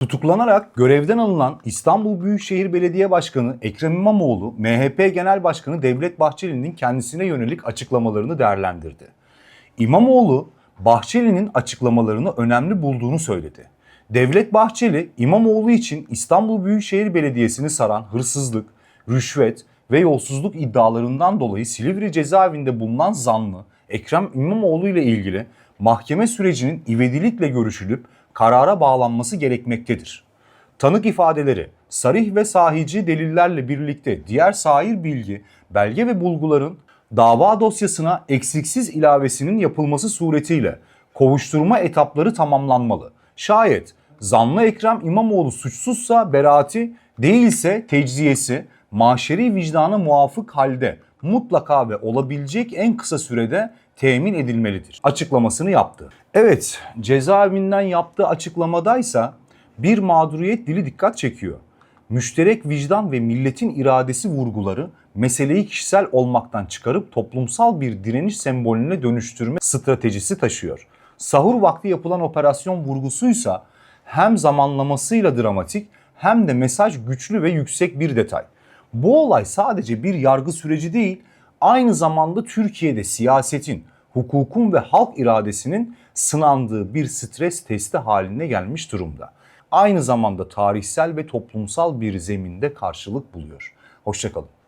Tutuklanarak görevden alınan İstanbul Büyükşehir Belediye Başkanı Ekrem İmamoğlu, MHP Genel Başkanı Devlet Bahçeli'nin kendisine yönelik açıklamalarını değerlendirdi. İmamoğlu, Bahçeli'nin açıklamalarını önemli bulduğunu söyledi. Devlet Bahçeli, İmamoğlu için İstanbul Büyükşehir Belediyesi'ni saran hırsızlık, rüşvet ve yolsuzluk iddialarından dolayı Silivri cezaevinde bulunan zanlı Ekrem İmamoğlu ile ilgili mahkeme sürecinin ivedilikle görüşülüp karara bağlanması gerekmektedir. Tanık ifadeleri, sarih ve sahici delillerle birlikte diğer sair bilgi, belge ve bulguların dava dosyasına eksiksiz ilavesinin yapılması suretiyle kovuşturma etapları tamamlanmalı. Şayet zanlı Ekrem İmamoğlu suçsuzsa beraati, değilse tecziyesi maşeri vicdana muvafık halde mutlaka ve olabilecek en kısa sürede temin edilmelidir. Açıklamasını yaptı. Evet, cezaevinden yaptığı açıklamadaysa bir mağduriyet dili dikkat çekiyor. Müşterek vicdan ve milletin iradesi vurguları meseleyi kişisel olmaktan çıkarıp toplumsal bir direniş sembolüne dönüştürme stratejisi taşıyor. Sahur vakti yapılan operasyon vurgusuysa hem zamanlamasıyla dramatik hem de mesaj güçlü ve yüksek bir detay. Bu olay sadece bir yargı süreci değil, aynı zamanda Türkiye'de siyasetin, hukukun ve halk iradesinin sınandığı bir stres testi haline gelmiş durumda. Aynı zamanda tarihsel ve toplumsal bir zeminde karşılık buluyor. Hoşçakalın.